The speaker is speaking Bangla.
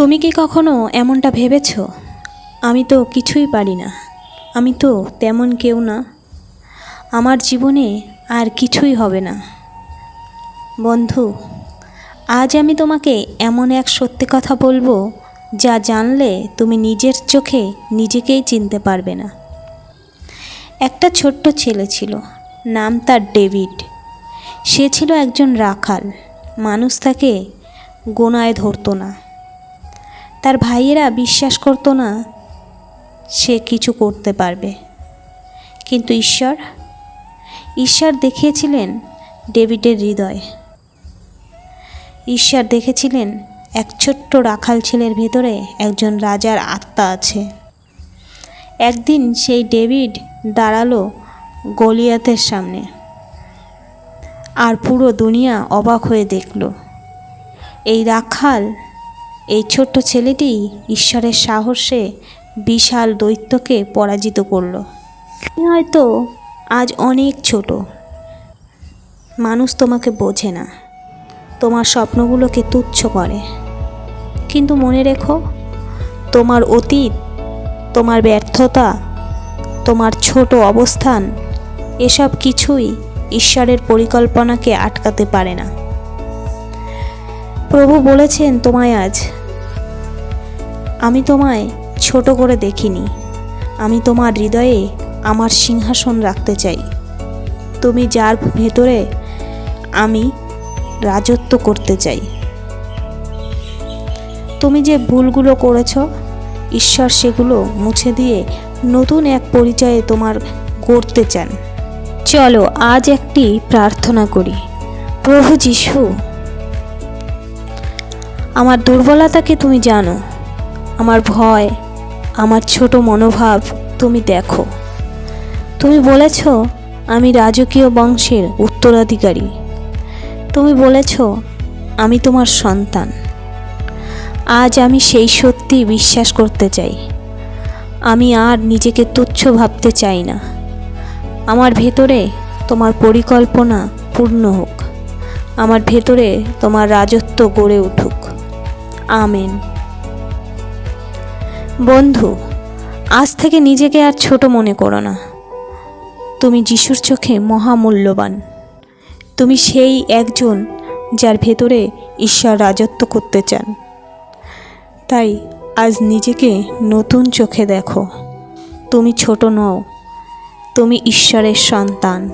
তুমি কি কখনো এমনটা ভেবেছ? আমি তো কিছুই পারি না। আমি তো তেমন কেউ না। আমার জীবনে আর কিছুই হবে না। বন্ধু, আজ আমি তোমাকে এমন এক সত্যি কথা বলব যা জানলে তুমি নিজের চোখে নিজেকেই চিনতে পারবে না। একটা ছোট্ট ছেলে ছিল, নাম তার ডেভিড। সে ছিল একজন রাখাল। মানুষ তাকে গোনায় ধরতো না। তার ভাইয়েরা বিশ্বাস করতো না সে কিছু করতে পারবে। কিন্তু ঈশ্বর ঈশ্বর দেখিয়েছিলেন ডেভিডের হৃদয়। ঈশ্বর দেখেছিলেন এক ছোট্ট রাখাল ছেলের ভেতরে একজন রাজার আত্মা আছে। একদিন সেই ডেভিড দাঁড়াল গলিয়াতের সামনে। আর পুরো দুনিয়া অবাক হয়ে দেখল। এই রাখাল এই ছোট্ট ছেলেটি ঈশ্বরের সাহসে বিশাল দৈত্যকে পরাজিত করল। হয়তো আজ অনেক ছোট। মানুষ তোমাকে বোঝে না। তোমার স্বপ্নগুলোকে তুচ্ছ করে। কিন্তু মনে রেখো, তোমার অতীত, তোমার ব্যর্থতা, তোমার ছোট অবস্থান, এসব কিছুই ঈশ্বরের পরিকল্পনাকে আটকাতে পারে না। প্রভু বলেছেন তোমায় আজ আমি তোমায় ছোট করে দেখিনি। আমি তোমার হৃদয়ে আমার সিংহাসন রাখতে চাই। তুমি যার ভেতরে আমি রাজত্ব করতে চাই। তুমি যে ভুলগুলো করেছ, ঈশ্বর সেগুলো মুছে দিয়ে নতুন এক পরিচয়ে তোমার গড়তে চান। চলো আজ একটি প্রার্থনা করি। প্রভু যিশু, আমার দুর্বলতাকে তুমি জানো। আমার ভয়, আমার ছোট মনোভাব তুমি দেখো। তুমি বলেছ, আমি রাজকীয় বংশের উত্তরাধিকারী। তুমি বলেছ, আমি তোমার সন্তান। আজ আমি সেই সত্যি বিশ্বাস করতে চাই। আমি আর নিজেকে তুচ্ছ ভাবতে চাই না। আমার ভেতরে তোমার পরিকল্পনা পূর্ণ হোক। আমার ভেতরে তোমার রাজত্ব গড়ে উঠুক। আমেন। বন্ধু, আজ থেকে নিজেকে আর ছোট মনে করো না। তুমি যিশুর চোখে মহামূল্যবান। তুমি সেই একজন যার ভেতরে ঈশ্বর রাজত্ব করতে চান। তাই আজ নিজেকে নতুন চোখে দেখো। তুমি ছোট নও, তুমি ঈশ্বরের সন্তান।